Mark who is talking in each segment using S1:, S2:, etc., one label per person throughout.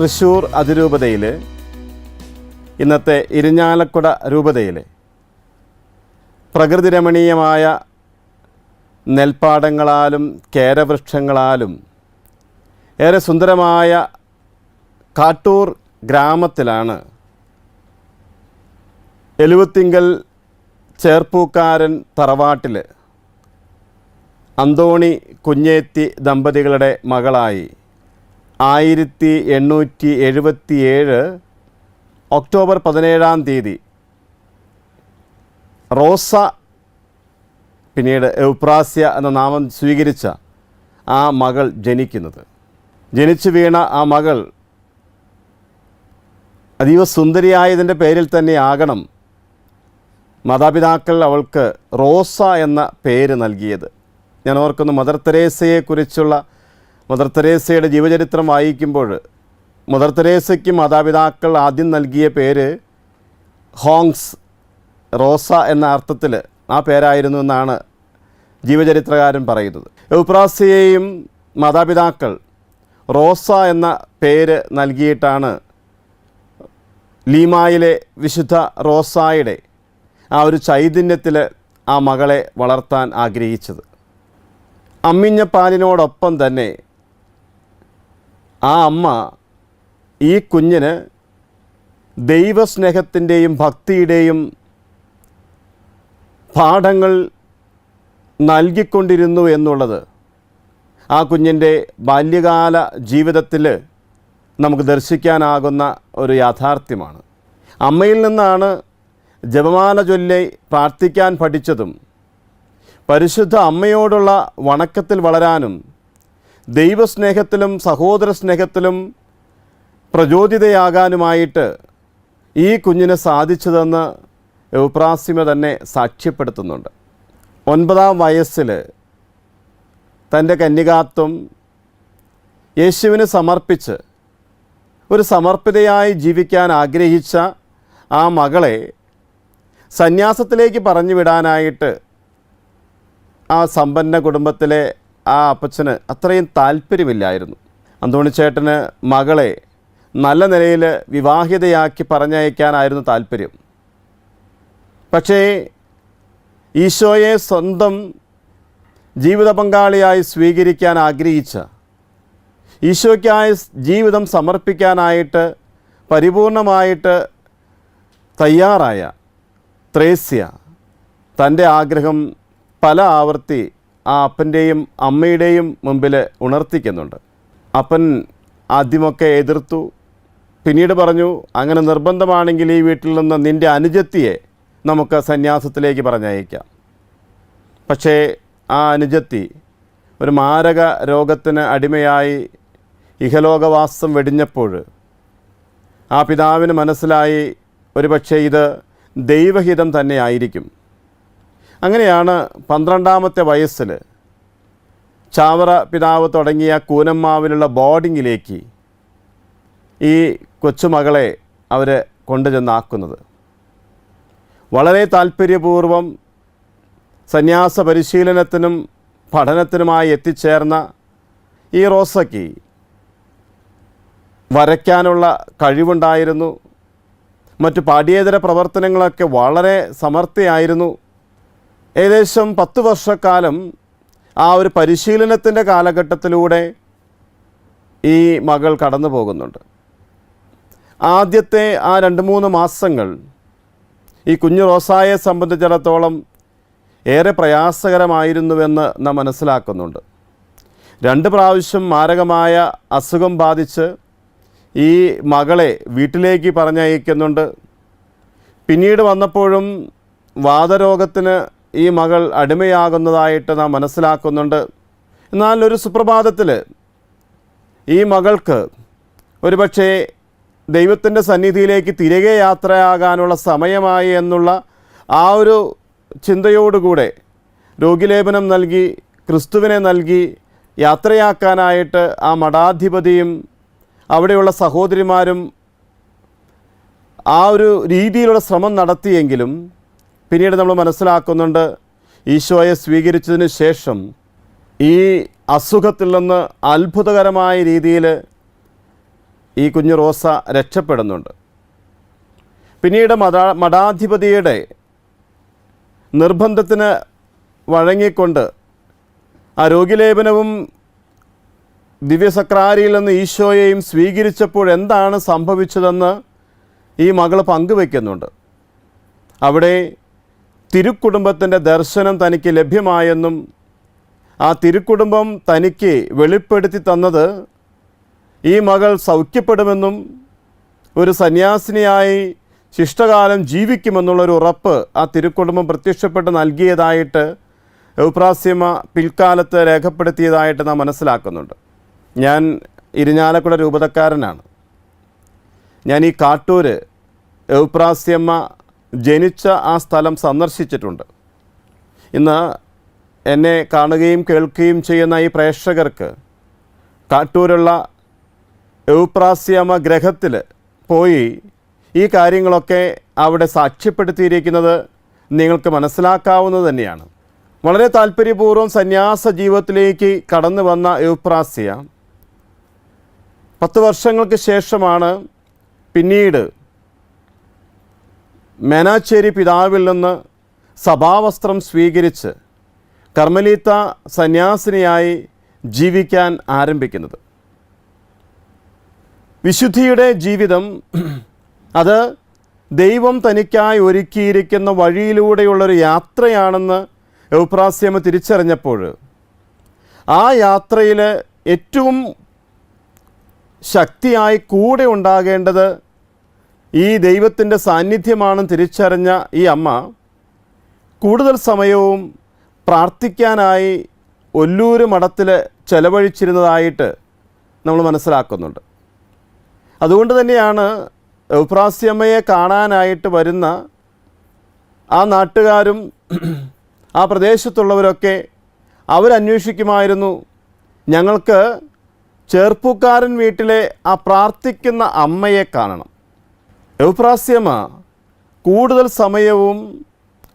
S1: തൃശ്ശൂർ അതിരൂപതയിൽ ഇന്നത്തെ ഇരിഞ്ഞാലക്കുട രൂപതയിൽ പ്രകൃതി രമണീയമായ നെൽപ്പാടങ്ങളാലും കേരവൃക്ഷങ്ങളാലും ഏറെ സുന്ദരമായ കാട്ടൂർ ഗ്രാമത്തിലാണ് എലുവത്തിങ്കൽ ചേർപ്പൂക്കാരൻ തറവാട്ടിൽ അന്തോണി കുഞ്ഞേത്തി ദമ്പതികളുടെ മകളായി ആയിരത്തി എണ്ണൂറ്റി എഴുപത്തിയേഴ് ഒക്ടോബർ പതിനേഴാം തീയതി. റോസ പിന്നീട് എപ്രാസ്യ എന്ന നാമം സ്വീകരിച്ച ആ മകൾ ജനിക്കുന്നത്. ജനിച്ചു വീണ ആ മകൾ അതീവ സുന്ദരിയായതിന്റെ പേരിൽ തന്നെ ആകണം മാതാപിതാക്കൾ അവൾക്ക് റോസ എന്ന പേര് നൽകിയത്. ഞാൻ ഓർക്കുന്നു മദർ തെരേസയെക്കുറിച്ചുള്ള മദർ തെരേസയുടെ ജീവചരിത്രം വായിക്കുമ്പോൾ മദർ തെരേസയ്ക്ക് മാതാപിതാക്കൾ ആദ്യം നൽകിയ പേര് ഹോങ്സ് റോസ എന്ന അർത്ഥത്തിൽ ആ പേരായിരുന്നു എന്നാണ് ജീവചരിത്രകാരൻ പറയുന്നത്. എൗപ്രാസിയെയും മാതാപിതാക്കൾ റോസ എന്ന പേര് നൽകിയിട്ടാണ് ലീമായിലെ വിശുദ്ധ റോസായുടെ ആ ഒരു ചൈതന്യത്തിൽ ആ മകളെ വളർത്താൻ ആഗ്രഹിച്ചത്. അമ്മിഞ്ഞ പാലിനോടൊപ്പം തന്നെ ആ അമ്മ ഈ കുഞ്ഞിന് ദൈവസ്നേഹത്തിന്റെയും ഭക്തിയുടെയും പാഠങ്ങൾ നൽകിക്കൊണ്ടിരുന്നു എന്നുള്ളത് ആ കുഞ്ഞിന്റെ ബാല്യകാല ജീവിതത്തിൽ നമുക്ക് ദർശിക്കാനാകുന്ന ഒരു യാഥാർത്ഥ്യമാണ്. അമ്മയിൽ നിന്നാണ് ജപമാല ചൊല്ലി പ്രാർത്ഥിക്കാൻ പഠിച്ചതും പരിശുദ്ധ അമ്മയോടുള്ള വണക്കത്തിൽ വളരാനും ദൈവസ്നേഹത്തിലും സഹോദര സ്നേഹത്തിലും പ്രചോദിതയാകാനുമായിട്ട് ഈ കുഞ്ഞിന് സാധിച്ചതെന്ന് എൗപ്രാസിമ തന്നെ സാക്ഷ്യപ്പെടുത്തുന്നുണ്ട്. ഒൻപതാം വയസ്സിൽ തന്റെ കന്യകാത്വം യേശുവിന് സമർപ്പിച്ച് ഒരു സമർപ്പിതയായി ജീവിക്കാൻ ആഗ്രഹിച്ച ആ മകളെ സന്യാസത്തിലേക്ക് പറഞ്ഞു വിടാനായിട്ട് ആ സമ്പന്ന കുടുംബത്തിലെ ആ അപ്പച്ചന് അത്രയും താല്പര്യമില്ലായിരുന്നു. അന്തോണിച്ചേട്ടന് മകളെ നല്ല നിലയിൽ വിവാഹിതയാക്കി പറഞ്ഞയക്കാനായിരുന്നു താല്പര്യം. പക്ഷേ ഈശോയെ സ്വന്തം ജീവിത പങ്കാളിയായി സ്വീകരിക്കാൻ ആഗ്രഹിച്ച ഈശോയ്ക്കായി ജീവിതം സമർപ്പിക്കാനായിട്ട് പരിപൂർണമായിട്ട് തയ്യാറായ ത്രേസ്യ തന്റെ ആഗ്രഹം പല ആവർത്തി ആ അപ്പന്റെയും അമ്മയുടെയും മുമ്പിൽ ഉണർത്തിക്കുന്നുണ്ട്. അപ്പൻ ആദ്യമൊക്കെ എതിർത്തു. പിന്നീട് പറഞ്ഞു അങ്ങനെ നിർബന്ധമാണെങ്കിൽ ഈ വീട്ടിൽ നിന്ന് നിന്റെ അനുജത്തിയെ നമുക്ക് സന്യാസത്തിലേക്ക് പറഞ്ഞയക്കാം. പക്ഷേ ആ അനുജത്തി ഒരു മാരക രോഗത്തിന് അടിമയായി ഇഹലോകവാസം വെടിഞ്ഞപ്പോൾ ആ പിതാവിന് മനസ്സിലായി ഒരുപക്ഷെ ഇത് ദൈവഹിതം തന്നെ ആയിരിക്കും. അങ്ങനെയാണ് പന്ത്രണ്ടാമത്തെ വയസ്സിൽ ചാവറ പിതാവ് തുടങ്ങിയ കൂനമ്മാവിനുള്ള ബോർഡിങ്ങിലേക്ക് ഈ കൊച്ചുമകളെ അവർ കൊണ്ടുചെന്നാക്കുന്നത്. വളരെ താല്പര്യപൂർവം സന്യാസ പരിശീലനത്തിനും പഠനത്തിനുമായി എത്തിച്ചേർന്ന ഈ റോസയ്ക്ക് വരയ്ക്കാനുള്ള കഴിവുണ്ടായിരുന്നു. മറ്റു പാഠ്യേതര പ്രവർത്തനങ്ങളൊക്കെ വളരെ സമർത്ഥയായിരുന്നു. ഏകദേശം പത്ത് വർഷക്കാലം ആ ഒരു പരിശീലനത്തിന്റെ കാലഘട്ടത്തിലൂടെ ഈ മകൾ കടന്നു പോകുന്നുണ്ട്. ആദ്യത്തെ ആ രണ്ട് മൂന്ന് മാസങ്ങൾ ഈ കുഞ്ഞു റോസായെ സംബന്ധിച്ചിടത്തോളം ഏറെ പ്രയാസകരമായിരുന്നുവെന്ന് നാം മനസ്സിലാക്കുന്നുണ്ട്. രണ്ട് പ്രാവശ്യം മാരകമായ അസുഖം ബാധിച്ച് ഈ മകളെ വീട്ടിലേക്ക് പറഞ്ഞയക്കുന്നുണ്ട്. പിന്നീട് വന്നപ്പോഴും വാതരോഗത്തിന് ഈ മകൾ അടിമയാകുന്നതായിട്ട് നാം മനസ്സിലാക്കുന്നുണ്ട്. എന്നാൽ ഒരു സുപ്രഭാതത്തിൽ ഈ മകൾക്ക് ഒരുപക്ഷേ ദൈവത്തിന്റെ സന്നിധിയിലേക്ക് തിരികെ യാത്രയാകാനുള്ള സമയമായി എന്നുള്ള ആ ഒരു ചിന്തയോടുകൂടെ രോഗിലേപനം നൽകി ക്രിസ്തുവിനെ നൽകി യാത്രയാക്കാനായിട്ട് ആ മഠാധിപതിയും അവിടെയുള്ള സഹോദരിമാരും ആ ഒരു രീതിയിലുള്ള ശ്രമം നടത്തിയെങ്കിലും പിന്നീട് നമ്മൾ മനസ്സിലാക്കുന്നുണ്ട് ഈശോയെ സ്വീകരിച്ചതിന് ശേഷം ഈ അസുഖത്തിൽ നിന്ന് അത്ഭുതകരമായ രീതിയിൽ ഈ കുഞ്ഞു റോസ രക്ഷപ്പെടുന്നുണ്ട്. പിന്നീട് മതാ മഠാധിപതിയുടെ നിർബന്ധത്തിന് വഴങ്ങിക്കൊണ്ട് ആ രോഗിലേപനവും ദിവ്യസക്രാരിയിൽ നിന്ന് ഈശോയെയും സ്വീകരിച്ചപ്പോൾ എന്താണ് സംഭവിച്ചതെന്ന് ഈ മകൾ പങ്കുവെക്കുന്നുണ്ട്. അവിടെ തിരുക്കുടുംബത്തിന്റെ ദർശനം തനിക്ക് ലഭ്യമായെന്നും ആ തിരുക്കുടുംബം തനിക്ക് വെളിപ്പെടുത്തി തന്നത് ഈ മകൾ സൗഖ്യപ്പെടുമെന്നും ഒരു സന്യാസിനിയായി ശിഷ്ടകാലം ജീവിക്കുമെന്നുള്ളൊരു ഉറപ്പ് ആ തിരുക്കുടുംബം പ്രത്യക്ഷപ്പെട്ട് നൽകിയതായിട്ട് എൗപ്രാസ്യമ പിൽക്കാലത്ത് രേഖപ്പെടുത്തിയതായിട്ട് നാം മനസ്സിലാക്കുന്നുണ്ട്. ഞാൻ ഇരിഞ്ഞാലക്കുട രൂപതക്കാരനാണ്. ഞാൻ ഈ കാട്ടൂർ എൗപ്രാസ്യമ്മ ജനിച്ച ആ സ്ഥലം സന്ദർശിച്ചിട്ടുണ്ട്. ഇന്ന് എന്നെ കാണുകയും കേൾക്കുകയും ചെയ്യുന്ന ഈ പ്രേക്ഷകർക്ക് കാട്ടൂരുള്ള എൗപ്രാസ്യമ ഗ്രഹത്തിൽ പോയി ഈ കാര്യങ്ങളൊക്കെ അവിടെ സാക്ഷ്യപ്പെടുത്തിയിരിക്കുന്നത് നിങ്ങൾക്ക് മനസ്സിലാക്കാവുന്നത് തന്നെയാണ്. വളരെ താല്പര്യപൂർവം സന്യാസ ജീവിതത്തിലേക്ക് കടന്നു വന്ന എൗപ്രാസ്യ പത്ത് വർഷങ്ങൾക്ക് ശേഷമാണ് പിന്നീട് മേനാച്ചേരി പിതാവിൽ നിന്ന് സഭാവസ്ത്രം സ്വീകരിച്ച് കർമ്മലീത്ത സന്യാസിനിയായി ജീവിക്കാൻ ആരംഭിക്കുന്നത്. വിശുദ്ധിയുടെ ജീവിതം അത് ദൈവം തനിക്കായി ഒരുക്കിയിരിക്കുന്ന വഴിയിലൂടെയുള്ളൊരു യാത്രയാണെന്ന് എൗപ്രാസ്യമ തിരിച്ചറിഞ്ഞപ്പോൾ ആ യാത്രയിൽ ഏറ്റവും ശക്തിയായി കൂടെ ഉണ്ടാകേണ്ടത് ഈ ദൈവത്തിന്റെ സാന്നിധ്യമാണെന്ന് തിരിച്ചറിഞ്ഞ ഈ അമ്മ കൂടുതൽ സമയവും പ്രാർത്ഥിക്കാനായി ഒല്ലൂര് മഠത്തിൽ ചെലവഴിച്ചിരുന്നതായിട്ട് നമ്മൾ മനസ്സിലാക്കുന്നുണ്ട്. അതുകൊണ്ട് തന്നെയാണ് ഉപ്രാസ്യമ്മയെ കാണാനായിട്ട് വരുന്ന ആ നാട്ടുകാരും ആ പ്രദേശത്തുള്ളവരൊക്കെ അവരന്വേഷിക്കുമായിരുന്നു. ഞങ്ങൾക്ക് ചെറുപ്പക്കാരൻ വീട്ടിലെ ആ പ്രാർത്ഥിക്കുന്ന അമ്മയെ കാണണം. എൗപ്രാസ്യമ്മ കൂടുതൽ സമയവും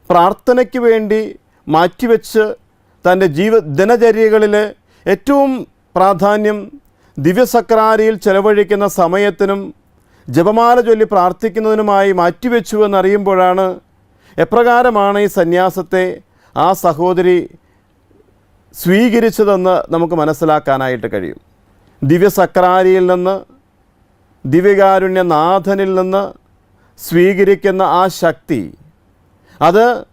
S1: പ്രാർത്ഥനയ്ക്ക് വേണ്ടി മാറ്റിവെച്ച് തന്റെ ജീവ ദിനചര്യകളിൽ ഏറ്റവും പ്രാധാന്യം ദിവ്യസക്രാരിയിൽ ചെലവഴിക്കുന്ന സമയത്തിനും ജപമാല ചൊല്ലി പ്രാർത്ഥിക്കുന്നതിനുമായി മാറ്റിവെച്ചു എന്നറിയുമ്പോഴാണ് എപ്രകാരമാണ് ഈ സന്യാസത്തെ ആ സഹോദരി സ്വീകരിച്ചതെന്ന് നമുക്ക് മനസ്സിലാക്കാനായിട്ട് കഴിയും. ദിവ്യസക്രാരിയിൽ നിന്ന് ദിവ്യകാരുണ്യനാഥനിൽ നിന്ന് സ്വീകരിക്കുന്ന ആ ശക്തി അത്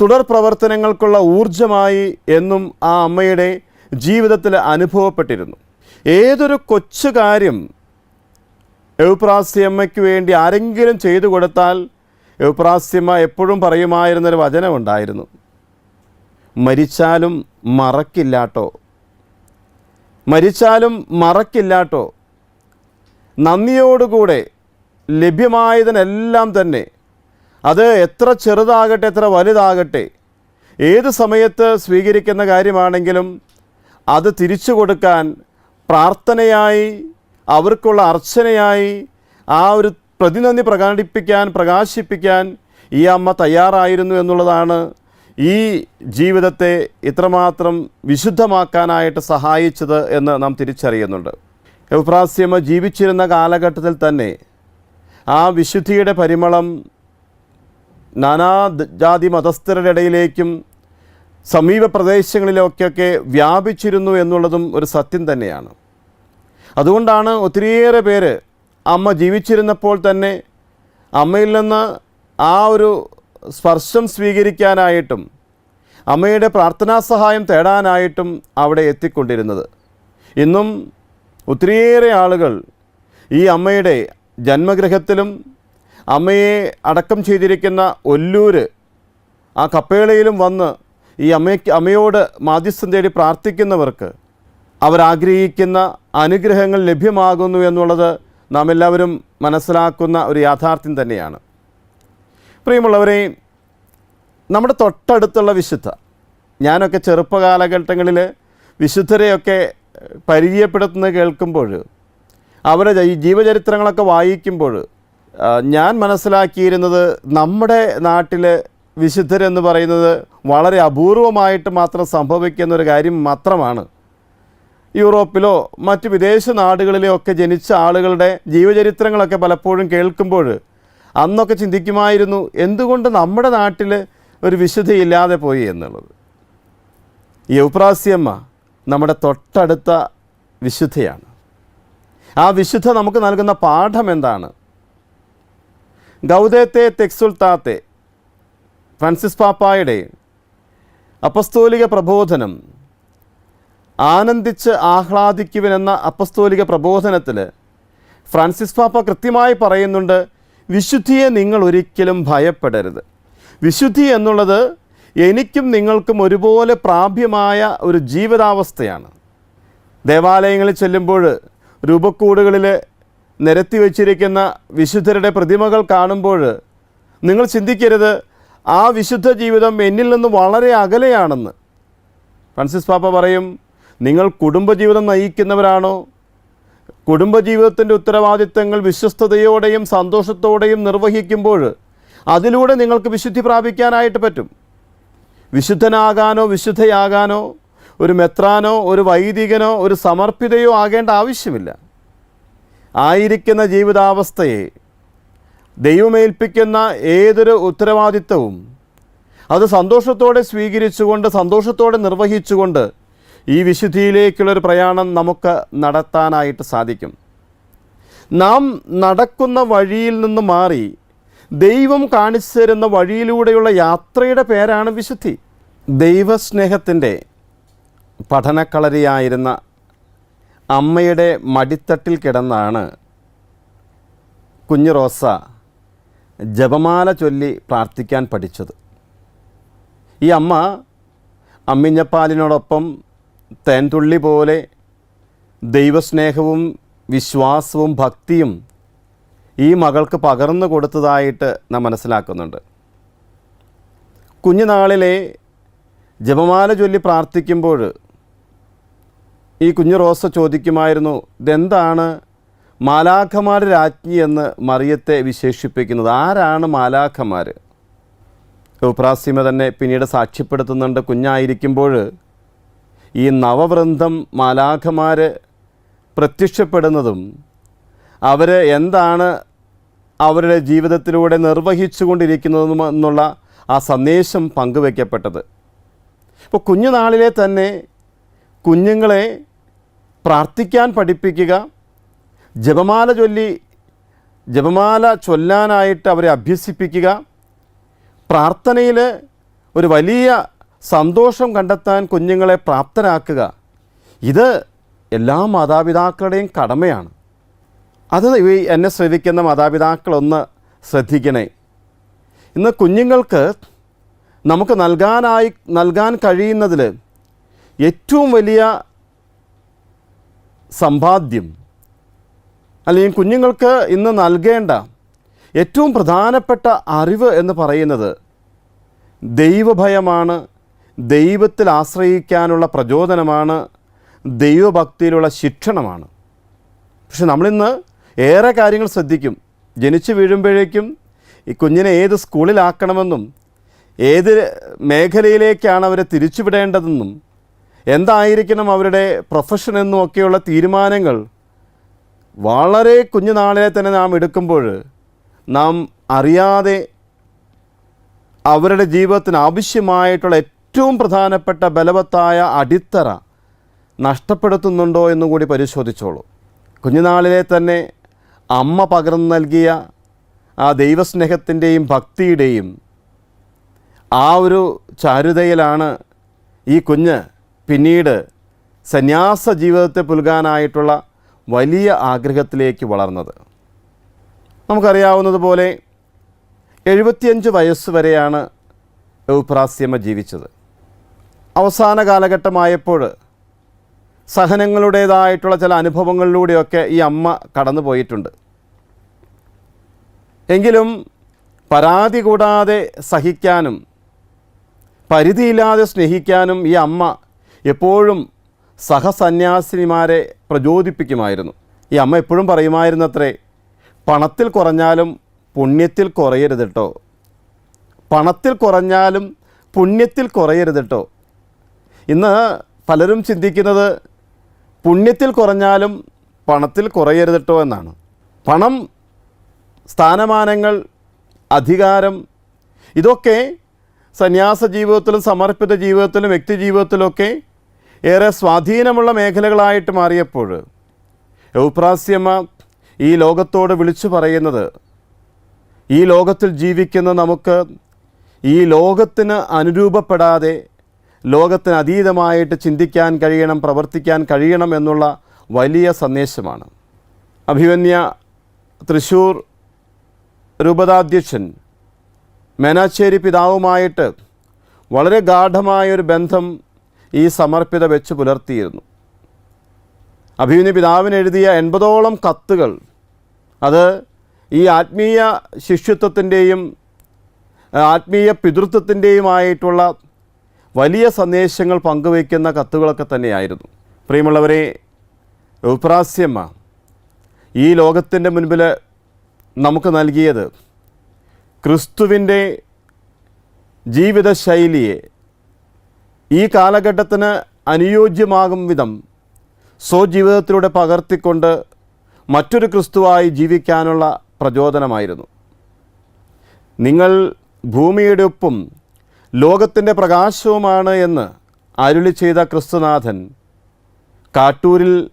S1: തുടർ പ്രവർത്തനങ്ങൾക്കുള്ള ഊർജമായി എന്നും ആ അമ്മയുടെ ജീവിതത്തിൽ അനുഭവപ്പെട്ടിരുന്നു. ഏതൊരു കൊച്ചു കാര്യം എവുപ്രാസ്യമ്മയ്ക്ക് വേണ്ടി ആരെങ്കിലും ചെയ്തു കൊടുത്താൽ എവുപ്രാസ്യമ്മ എപ്പോഴും പറയുമായിരുന്നൊരു വചനമുണ്ടായിരുന്നു മരിച്ചാലും മറക്കില്ലാട്ടോ. മരിച്ചാലും മറക്കില്ലാട്ടോ. നന്ദിയോടുകൂടെ ലഭ്യമായതിനെല്ലാം തന്നെ. അത് എത്ര ചെറുതാകട്ടെ എത്ര വലുതാകട്ടെ ഏത് സമയത്ത് സ്വീകരിക്കുന്ന കാര്യമാണെങ്കിലും അത് തിരിച്ചു കൊടുക്കാൻ പ്രാർത്ഥനയായി അവർക്കുള്ള അർച്ചനയായി ആ ഒരു പ്രതിനന്ദി പ്രകടിപ്പിക്കാൻ പ്രകാശിപ്പിക്കാൻ ഈ അമ്മ തയ്യാറായിരുന്നു എന്നുള്ളതാണ് ഈ ജീവിതത്തെ ഇത്രമാത്രം വിശുദ്ധമാക്കാനായിട്ട് സഹായിച്ചത് എന്ന് നാം തിരിച്ചറിയുന്നുണ്ട്. എൗപ്രാസ്യമ ജീവിച്ചിരുന്ന കാലഘട്ടത്തിൽ തന്നെ ആ വിശുദ്ധിയുടെ പരിമളം നാനാ ജാതി മതസ്ഥരുടെ ഇടയിലേക്കും സമീപ പ്രദേശങ്ങളിലൊക്കെയൊക്കെ വ്യാപിച്ചിരുന്നു എന്നുള്ളതും ഒരു സത്യം തന്നെയാണ്. അതുകൊണ്ടാണ് ഒത്തിരിയേറെ പേര് അമ്മ ജീവിച്ചിരുന്നപ്പോൾ തന്നെ അമ്മയിൽ നിന്ന് ആ ഒരു സ്പർശം സ്വീകരിക്കാനായിട്ടും അമ്മയുടെ പ്രാർത്ഥനാ സഹായം തേടാനായിട്ടും അവിടെ എത്തിക്കൊണ്ടിരുന്നത്. ഇന്നും ഒത്തിരിയേറെ ആളുകൾ ഈ അമ്മയുടെ ജന്മഗൃഹത്തിലും അമ്മയെ അടക്കം ചെയ്തിരിക്കുന്ന ഒല്ലൂര് ആ കപ്പേളയിലും വന്ന് ഈ അമ്മയ്ക്ക് അമ്മയോട് മാധ്യസ്ഥം തേടി പ്രാർത്ഥിക്കുന്നവർക്ക് അവരാഗ്രഹിക്കുന്ന അനുഗ്രഹങ്ങൾ ലഭ്യമാകുന്നു എന്നുള്ളത് നാം എല്ലാവരും മനസ്സിലാക്കുന്ന ഒരു യാഥാർത്ഥ്യം തന്നെയാണ്. പ്രിയമുള്ളവരെ നമ്മുടെ തൊട്ടടുത്തുള്ള വിശുദ്ധ ഞാനൊക്കെ ചെറുപ്പകാലഘട്ടങ്ങളിൽ വിശുദ്ധരെയൊക്കെ പരിചയപ്പെടുത്തുന്നത് കേൾക്കുമ്പോൾ അവരുടെ ഈ ജീവചരിത്രങ്ങളൊക്കെ വായിക്കുമ്പോൾ ഞാൻ മനസ്സിലാക്കിയിരുന്നത് നമ്മുടെ നാട്ടിൽ വിശുദ്ധരെന്ന് പറയുന്നത് വളരെ അപൂർവമായിട്ട് മാത്രം സംഭവിക്കുന്ന ഒരു കാര്യം മാത്രമാണ്. യൂറോപ്പിലോ മറ്റ് വിദേശ നാടുകളിലോ ഒക്കെ ജനിച്ച ആളുകളുടെ ജീവചരിത്രങ്ങളൊക്കെ പലപ്പോഴും കേൾക്കുമ്പോൾ അന്നൊക്കെ ചിന്തിക്കുമായിരുന്നു എന്തുകൊണ്ട് നമ്മുടെ നാട്ടിൽ ഒരു വിശുദ്ധിയില്ലാതെ പോയി എന്നുള്ളത്. യൗപ്രാസ്യമ്മ നമ്മുടെ തൊട്ടടുത്ത വിശുദ്ധയാണ്. ആ വിശുദ്ധ നമുക്ക് നൽകുന്ന പാഠം എന്താണ്? ഗൗതത്തെ തെക്സുൽത്താത്തെ ഫ്രാൻസിസ് പാപ്പായുടെ അപ്പസ്തോലിക പ്രബോധനം ആനന്ദിച്ച് ആഹ്ലാദിക്കുവിനെന്ന അപ്പസ്തോലിക പ്രബോധനത്തിൽ ഫ്രാൻസിസ് പാപ്പ കൃത്യമായി പറയുന്നുണ്ട് വിശുദ്ധിയെ നിങ്ങൾ ഒരിക്കലും ഭയപ്പെടരുത്. വിശുദ്ധി എന്നുള്ളത് എനിക്കും നിങ്ങൾക്കും ഒരുപോലെ പ്രാപ്യമായ ഒരു ജീവിതാവസ്ഥയാണ്. ദേവാലയങ്ങളിൽ ചെല്ലുമ്പോൾ രൂപക്കൂടുകളിൽ നിരത്തി വച്ചിരിക്കുന്ന വിശുദ്ധരുടെ പ്രതിമകൾ കാണുമ്പോൾ നിങ്ങൾ ചിന്തിക്കരുത് ആ വിശുദ്ധ ജീവിതം എന്നിൽ നിന്ന് വളരെ അകലെയാണെന്ന്. ഫ്രാൻസിസ് പാപ്പ പറയും നിങ്ങൾ കുടുംബജീവിതം നയിക്കുന്നവരാണോ? കുടുംബജീവിതത്തിന്റെ ഉത്തരവാദിത്തങ്ങൾ വിശ്വസ്തയോടെയും സന്തോഷത്തോടെയും നിർവഹിക്കുമ്പോൾ അതിലൂടെ നിങ്ങൾക്ക് വിശുദ്ധി പ്രാപിക്കാനായിട്ട് പറ്റും. വിശുദ്ധനാകാനോ വിശുദ്ധയാകാനോ ഒരു മെത്രാനോ ഒരു വൈദികനോ ഒരു സമർപ്പിതയോ ആകേണ്ട ആവശ്യമില്ല. ആയിരിക്കുന്ന ജീവിതാവസ്ഥയെ ദൈവമേൽപ്പിക്കുന്ന ഏതൊരു ഉത്തരവാദിത്വവും അത് സന്തോഷത്തോടെ സ്വീകരിച്ചുകൊണ്ട് സന്തോഷത്തോടെ നിർവഹിച്ചുകൊണ്ട് ഈ വിശുദ്ധിയിലേക്കുള്ളൊരു പ്രയാണം നമുക്ക് നടത്താനായിട്ട് സാധിക്കും. നാം നടക്കുന്ന വഴിയിൽ നിന്ന് മാറി ദൈവം കാണിച്ചു തരുന്ന വഴിയിലൂടെയുള്ള യാത്രയുടെ പേരാണ് വിശുദ്ധി. ദൈവസ്നേഹത്തിന്റെ പഠനക്കളരിയായിരുന്ന അമ്മയുടെ മടിത്തട്ടിൽ കിടന്നാണ് കുഞ്ഞു റോസ ജപമാല ചൊല്ലി പ്രാർത്ഥിക്കാൻ പഠിച്ചത്. ഈ അമ്മ അമ്മിഞ്ഞപ്പാലിനോടൊപ്പം തേൻതുള്ളി പോലെ ദൈവസ്നേഹവും വിശ്വാസവും ഭക്തിയും ഈ മകൾക്ക് പകർന്നു കൊടുത്തതായിട്ട് നാം മനസ്സിലാക്കുന്നുണ്ട്. കുഞ്ഞുനാളിലെ ജപമാല ചൊല്ലി പ്രാർത്ഥിക്കുമ്പോൾ ഈ കുഞ്ഞു റോസ ചോദിക്കുമായിരുന്നു ഇതെന്താണ് മാലാഖമാർ രാജ്ഞി എന്ന് മറിയത്തെ വിശേഷിപ്പിക്കുന്നത്? ആരാണ് മാലാഖമാർ? ഉപ്രാസിമ തന്നെ പിന്നീട് സാക്ഷ്യപ്പെടുത്തുന്നുണ്ട്. കുഞ്ഞായിരിക്കുമ്പോൾ ഈ നവവൃന്ദം മാലാഖമാർ പ്രത്യക്ഷപ്പെടുന്നതും അവർ എന്താണ് അവരുടെ ജീവിതത്തിലൂടെ നിർവഹിച്ചു കൊണ്ടിരിക്കുന്നതും എന്നുള്ള ആ സന്ദേശം പങ്കുവയ്ക്കപ്പെട്ടത് ഇപ്പോൾ കുഞ്ഞുനാളിലെ തന്നെ കുഞ്ഞുങ്ങളെ പ്രാർത്ഥിക്കാൻ പഠിപ്പിക്കുക ജപമാല ചൊല്ലി ജപമാല ചൊല്ലാനായിട്ട് അവരെ അഭ്യസിപ്പിക്കുക പ്രാർത്ഥനയിൽ ഒരു വലിയ സന്തോഷം കണ്ടെത്താൻ കുഞ്ഞുങ്ങളെ പ്രാപ്തരാക്കുക ഇത് എല്ലാ മാതാപിതാക്കളുടെയും കടമയാണ്. അത് ഈ എന്നെ ശ്രദ്ധിക്കുന്ന മാതാപിതാക്കളൊന്ന് ശ്രദ്ധിക്കണേ. ഇന്ന് കുഞ്ഞുങ്ങൾക്ക് നമുക്ക് നൽകാനായി നൽകാൻ കഴിയുന്നതിൽ ഏറ്റവും വലിയ സമ്പാദ്യം അല്ലെങ്കിൽ കുഞ്ഞുങ്ങൾക്ക് ഇന്ന് നൽകേണ്ട ഏറ്റവും പ്രധാനപ്പെട്ട അറിവ് എന്ന് പറയുന്നത് ദൈവഭയമാണ് ദൈവത്തിൽ ആശ്രയിക്കാനുള്ള പ്രചോദനമാണ് ദൈവഭക്തിയിലുള്ള ശിക്ഷണമാണ്. പക്ഷെ നമ്മളിന്ന് ഏറെ കാര്യങ്ങൾ ശ്രദ്ധിക്കും. ജനിച്ചു വീഴുമ്പോഴേക്കും ഈ കുഞ്ഞിനെ ഏത് സ്കൂളിലാക്കണമെന്നും ഏത് മേഖലയിലേക്കാണ് അവരെ തിരിച്ചുവിടേണ്ടതെന്നും എന്തായിരിക്കണം അവരുടെ പ്രൊഫഷൻ എന്നും ഒക്കെയുള്ള തീരുമാനങ്ങൾ വളരെ കുഞ്ഞുനാളിലെ തന്നെ നാം എടുക്കുമ്പോൾ നാം അറിയാതെ അവരുടെ ജീവിതത്തിന് ആവശ്യമായിട്ടുള്ള ഏറ്റവും പ്രധാനപ്പെട്ട ബലവത്തായ അടിത്തറ നഷ്ടപ്പെടുത്തുന്നുണ്ടോ എന്നും കൂടി പരിശോധിച്ചോളൂ. കുഞ്ഞുനാളിലെ തന്നെ അമ്മ പകർന്നു നൽകിയ ആ ദൈവസ്നേഹത്തിന്റെയും ഭക്തിയുടെയും ആ ഒരു ചാരുതയിലാണ് ഈ കുഞ്ഞ് പിന്നീട് സന്യാസ ജീവിതത്തെ പുൽകാനായിട്ടുള്ള വലിയ ആഗ്രഹത്തിലേക്ക് വളർന്നത്. നമുക്കറിയാവുന്നതുപോലെ എഴുപത്തിയഞ്ച് വയസ്സ് വരെയാണ് യൗപ്രാസ്യമ്മ ജീവിച്ചത്. അവസാന കാലഘട്ടമായപ്പോൾ സഹനങ്ങളുടേതായിട്ടുള്ള ചില അനുഭവങ്ങളിലൂടെയൊക്കെ ഈ അമ്മ കടന്നു പോയിട്ടുണ്ട്. എങ്കിലും പരാതി കൂടാതെ സഹിക്കാനും പരിധിയില്ലാതെ സ്നേഹിക്കാനും ഈ അമ്മ എപ്പോഴും സഹസന്യാസിനിമാരെ പ്രചോദിപ്പിക്കുമായിരുന്നു. ഈ അമ്മ എപ്പോഴും പറയുമായിരുന്നത്രേ പണത്തിൽ കുറഞ്ഞാലും പുണ്യത്തിൽ കുറയരുത് കേട്ടോ പണത്തിൽ കുറഞ്ഞാലും പുണ്യത്തിൽ കുറയരുത് കേട്ടോ ഇന്ന് പലരും ചിന്തിക്കുന്നത് പുണ്യത്തിൽ കുറഞ്ഞാലും പണത്തിൽ കുറയരുത് കേട്ടോ എന്നാണ്. പണം സ്ഥാനമാനങ്ങൾ അധികാരം ഇതൊക്കെ സന്യാസ ജീവിതത്തിലും സമർപ്പിത ജീവിതത്തിലും വ്യക്തി ജീവിതത്തിലൊക്കെ ഏറെ സ്വാധീനമുള്ള മേഖലകളായിട്ട് മാറിയപ്പോൾ യൗപ്രാസ്യമ്മ ഈ ലോകത്തോട് വിളിച്ചു പറയുന്നത് ഈ ലോകത്തിൽ ജീവിക്കുന്ന നമുക്ക് ഈ ലോകത്തിന് അനുരൂപപ്പെടാതെ ലോകത്തിന് അതീതമായിട്ട് ചിന്തിക്കാൻ കഴിയണം പ്രവർത്തിക്കാൻ കഴിയണം എന്നുള്ള വലിയ സന്ദേശമാണ്. അഭിമന്യ തൃശ്ശൂർ രൂപതാധ്യക്ഷൻ മേനാശ്ശേരി പിതാവുമായിട്ട് വളരെ ഗാഠമായൊരു ബന്ധം ഈ സമർപ്പിത വെച്ച് പുലർത്തിയിരുന്നു. അഭിമന്യ പിതാവിന് എഴുതിയ എൺപതോളം കത്തുകൾ അത് ഈ ആത്മീയ ശിഷ്യത്വത്തിന്റെയും ആത്മീയ പിതൃത്വത്തിന്റെയുമായിട്ടുള്ള വലിയ സന്ദേശങ്ങൾ പങ്കുവയ്ക്കുന്ന കത്തുകളൊക്കെ തന്നെയായിരുന്നു. പ്രിയമുള്ളവരെ ഉപ്രാസ്യമ്മ ഈ ലോകത്തിന്റെ മുൻപിൽ നമുക്ക് നൽകിയത് ക്രിസ്തുവിന്റെ ജീവിതശൈലിയെ ഈ കാലഘട്ടത്തിന് അനുയോജ്യമാകും വിധം സ്വജീവിതത്തിലൂടെ പകർത്തിക്കൊണ്ട് മറ്റൊരു ക്രിസ്തുവായി ജീവിക്കാനുള്ള പ്രചോദനമായിരുന്നു. നിങ്ങൾ ഭൂമിയുടെ ഒപ്പം ലോകത്തിന്റെ പ്രകാശവുമാണ് എന്ന് അരുളി ചെയ്ത ക്രിസ്തുനാഥൻ കാട്ടൂരിൽ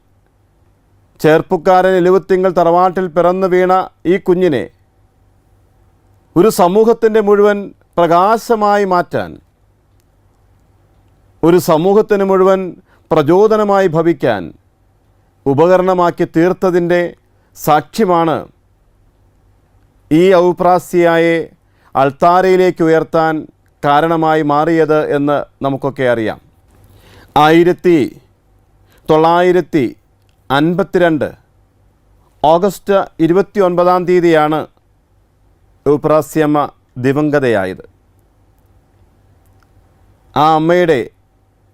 S1: ചേർപ്പുക്കാരൻ എലുവത്തിങ്കൾ തറവാട്ടിൽ പിറന്നു വീണ ഈ കുഞ്ഞിനെ ഒരു സമൂഹത്തിന്റെ മുഴുവൻ പ്രകാശമായി മാറ്റാൻ ഒരു സമൂഹത്തിന് മുഴുവൻ പ്രചോദനമായി ഭവിക്കാൻ ഉപകരണമാക്കി തീർത്തതിന്റെ സാക്ഷ്യമാണ് ഈ ഔപ്രാസ്യയെ അൾത്താരയിലേക്ക് ഉയർത്താൻ കാരണമായി മാറിയത് എന്ന് നമുക്കൊക്കെ അറിയാം. ആയിരത്തി തൊള്ളായിരത്തി അൻപത്തിരണ്ട് ഓഗസ്റ്റ് ഇരുപത്തി ഒൻപതാം തീയതിയാണ് ഊപ്രാസ്യമ്മ ദിവംഗതയായത്. ആ അമ്മയുടെ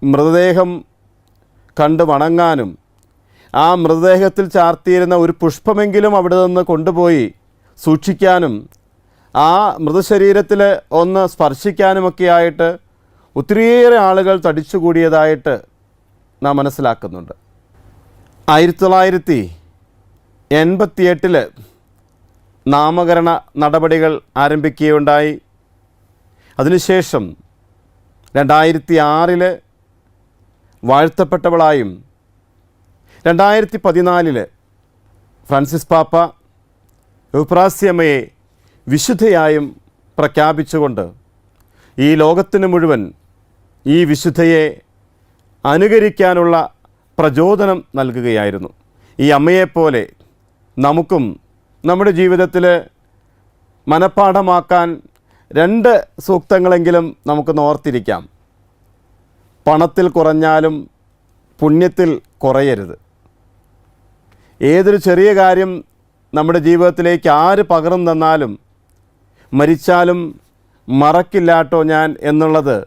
S1: മൃതദേഹം കണ്ട് വണങ്ങാനും ആ മൃതദേഹത്തിൽ ചാർത്തിയിരുന്ന ഒരു പുഷ്പമെങ്കിലും അവിടെ നിന്ന് കൊണ്ടുപോയി സൂക്ഷിക്കാനും ആ മൃതശരീരത്തിൽ ഒന്ന് സ്പർശിക്കാനുമൊക്കെ ആയിട്ട് ഒത്തിരിയേറെ ആളുകൾ തടിച്ചുകൂടിയതായിട്ട് നാം മനസ്സിലാക്കുന്നുണ്ട്. ആയിരത്തി തൊള്ളായിരത്തി എൺപത്തിയെട്ടിൽ നാമകരണ നടപടികൾ ആരംഭിക്കുകയുണ്ടായി. അതിനുശേഷം രണ്ടായിരത്തി ആറിൽ വാഴ്ത്തപ്പെട്ടവളായും രണ്ടായിരത്തി പതിനാലിൽ ഫ്രാൻസിസ് പാപ്പ ഉപ്രാസ്യമ്മയെ വിശുദ്ധയായും പ്രഖ്യാപിച്ചുകൊണ്ട് ഈ ലോകത്തിന് മുഴുവൻ ഈ വിശുദ്ധയെ അനുകരിക്കാനുള്ള പ്രചോദനം നൽകുകയായിരുന്നു. ഈ അമ്മയെപ്പോലെ നമുക്കും നമ്മുടെ ജീവിതത്തിൽ മനഃപ്പാഠമാക്കാൻ രണ്ട് സൂക്തങ്ങളെങ്കിലും നമുക്ക് നോർത്തിരിക്കാം പണത്തിൽ കുറഞ്ഞാലും പുണ്യത്തിൽ കുറയരുത്. ഏതൊരു ചെറിയ കാര്യം നമ്മുടെ ജീവിതത്തിലേക്ക് ആര് പകർന്നു തന്നാലും മരിച്ചാലും മറക്കില്ലാട്ടോ ഞാൻ എന്നുള്ളത്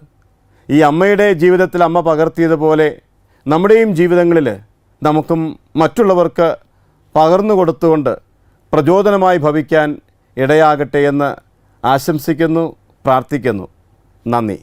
S1: ഈ അമ്മയുടെ ജീവിതത്തിൽ അമ്മ പകർത്തിയതുപോലെ നമ്മുടെയും ജീവിതങ്ങളിൽ നമുക്കും മറ്റുള്ളവർക്ക് പകർന്നു കൊടുത്തുകൊണ്ട് പ്രചോദനമായി ഭവിക്കാൻ ഇടയാകട്ടെ എന്ന് ആശംസിക്കുന്നു പ്രാർത്ഥിക്കുന്നു. നന്ദി.